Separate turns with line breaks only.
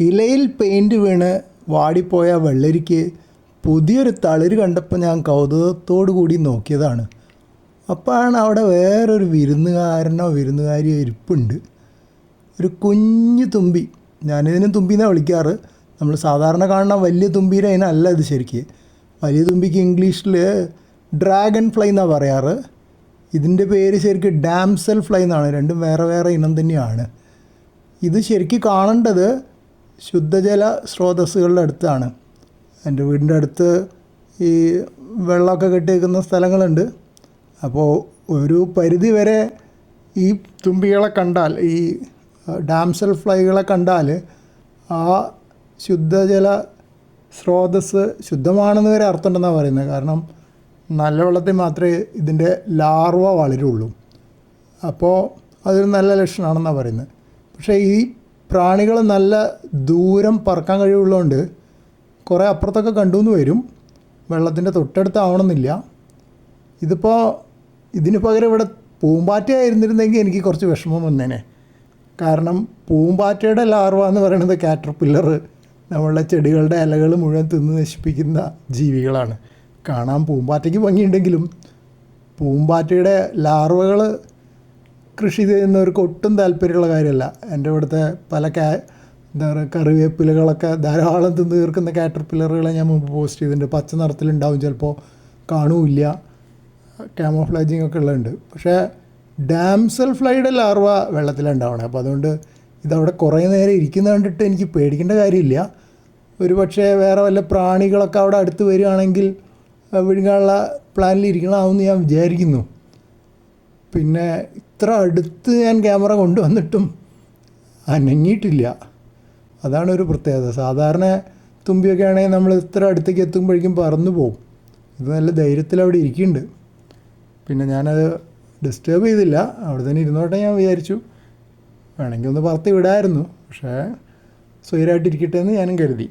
ഇലയിൽ പെയിന്റ് വീണ് വാടിപ്പോയ വെള്ളരിക്ക് പുതിയൊരു തളിര് കണ്ടപ്പോൾ ഞാൻ കൗതുകത്തോടു കൂടി നോക്കിയതാണ്. അപ്പോഴാണ് അവിടെ വേറൊരു വിരുന്നുകാരനോ വിരുന്നുകാരിയോ ഇരിപ്പുണ്ട്. ഒരു കുഞ്ഞു തുമ്പി. ഞാനിതിനും തുമ്പി എന്നാണ് വിളിക്കാറ്. നമ്മൾ സാധാരണ കാണുന്ന വലിയ തുമ്പീരെ അതിനല്ല ഇത് ശരിക്ക്. വലിയ തുമ്പിക്ക് ഇംഗ്ലീഷിൽ ഡ്രാഗൺ ഫ്ലൈ എന്നാണ് പറയാറ്. ഇതിന്റെ പേര് ശരിക്ക് ഡാംസൽ ഫ്ലൈ എന്നാണ്. രണ്ടും വേറെ വേറെ ഇനം തന്നെയാണ്. ഇത് ശരിക്കും കാണേണ്ടത് ശുദ്ധജല സ്രോതസ്സുകളുടെ അടുത്താണ്. എന്റെ വീടിന്റെ അടുത്ത് ഈ വെള്ളമൊക്കെ കെട്ടിയിരിക്കുന്ന സ്ഥലങ്ങളുണ്ട്. അപ്പോൾ ഒരു പരിധി വരെ ഈ തുമ്പികളെ കണ്ടാൽ ഈ ഡാംസൽ ഫ്ലൈകളെ കണ്ടാൽ ആ ശുദ്ധജല സ്രോതസ് ശുദ്ധമാണെന്ന് വരെ അർത്ഥമുണ്ടെന്നാണ് പറയുന്നത്. കാരണം നല്ല വെള്ളത്തിൽ മാത്രമേ ഇതിന്റെ ലാർവ വളരുള്ളൂ. അപ്പോൾ അതൊരു നല്ല ലക്ഷണമാണെന്നാണ് പറയുന്നത്. പക്ഷേ ഈ പ്രാണികൾ നല്ല ദൂരം പറക്കാൻ കഴിവുള്ളതുകൊണ്ട് കുറേ അപ്പുറത്തൊക്കെ കണ്ടുവന്ന് വരും. വെള്ളത്തിന്റെ തൊട്ടടുത്താവണമെന്നില്ല. ഇതിപ്പോൾ ഇതിന് പകരം ഇവിടെ പൂമ്പാറ്റയായിരുന്നിരുന്നെങ്കിൽ എനിക്ക് കുറച്ച് വിഷമം വന്നേനെ. കാരണം പൂമ്പാറ്റയുടെ ലാർവ എന്ന് പറയുന്നത് കാറ്റർപില്ലർ നമ്മളുടെ ചെടികളുടെ ഇലകൾ മുഴുവൻ തിന്ന് നശിപ്പിക്കുന്ന ജീവികളാണ്. കാണാൻ പൂമ്പാറ്റയ്ക്ക് ഭംഗിയുണ്ടെങ്കിലും പൂമ്പാറ്റയുടെ ലാർവകൾ കൃഷി ചെയ്യുന്നവർക്ക് ഒട്ടും താല്പര്യമുള്ള കാര്യമല്ല. എന്റെ ഇവിടുത്തെ പല കാ എന്താ പറയുക കറിവേപ്പിലകളൊക്കെ ധാരാളം തിന്ന് തീർക്കുന്ന കാറ്റർപില്ലറുകളെ ഞാൻ മുമ്പ് പോസ്റ്റ് ചെയ്തിട്ടുണ്ട്. പച്ച നിറത്തിലുണ്ടാവും ചിലപ്പോൾ കാണൂല്ല. ക്യാമോഫ്ലാജിങ് ഒക്കെ ഉള്ളതുണ്ട്. പക്ഷേ ഡാംസൽ ഫ്ലൈഡ് ലാർവ വെള്ളത്തിലുണ്ടാവണേ. അപ്പോൾ അതുകൊണ്ട് ഇതവിടെ കുറേ നേരം ഇരിക്കുന്ന കണ്ടിട്ട് എനിക്ക് പേടിക്കേണ്ട കാര്യമില്ല. ഒരു പക്ഷേ വേറെ വല്ല പ്രാണികളൊക്കെ അവിടെ അടുത്ത് വരികയാണെങ്കിൽ വിഴുങ്ങാനുള്ള പ്ലാനിൽ ഇരിക്കണമെന്ന് ഞാൻ വിചാരിക്കുന്നു. പിന്നെ ഇത്ര അടുത്ത് ഞാൻ ക്യാമറ കൊണ്ടുവന്നിട്ടും അനങ്ങിയിട്ടില്ല. അതാണ് ഒരു പ്രത്യേകത. സാധാരണ തുമ്പിയൊക്കെ ആണെങ്കിൽ നമ്മൾ ഇത്ര അടുത്തേക്ക് എത്തുമ്പോഴേക്കും പറന്നു പോകും. ഇത് നല്ല ധൈര്യത്തിൽ അവിടെ ഇരിക്കുന്നുണ്ട്. പിന്നെ ഞാനത് ഡിസ്റ്റേബ് ചെയ്തില്ല. അവിടെ തന്നെ ഇരുന്നോട്ടെ ഞാൻ വിചാരിച്ചു. വേണമെങ്കിൽ ഒന്ന് പറത്തി വിടായിരുന്നു. പക്ഷേ സ്വൈരമായിട്ടിരിക്കട്ടെ എന്ന് ഞാനും കരുതി.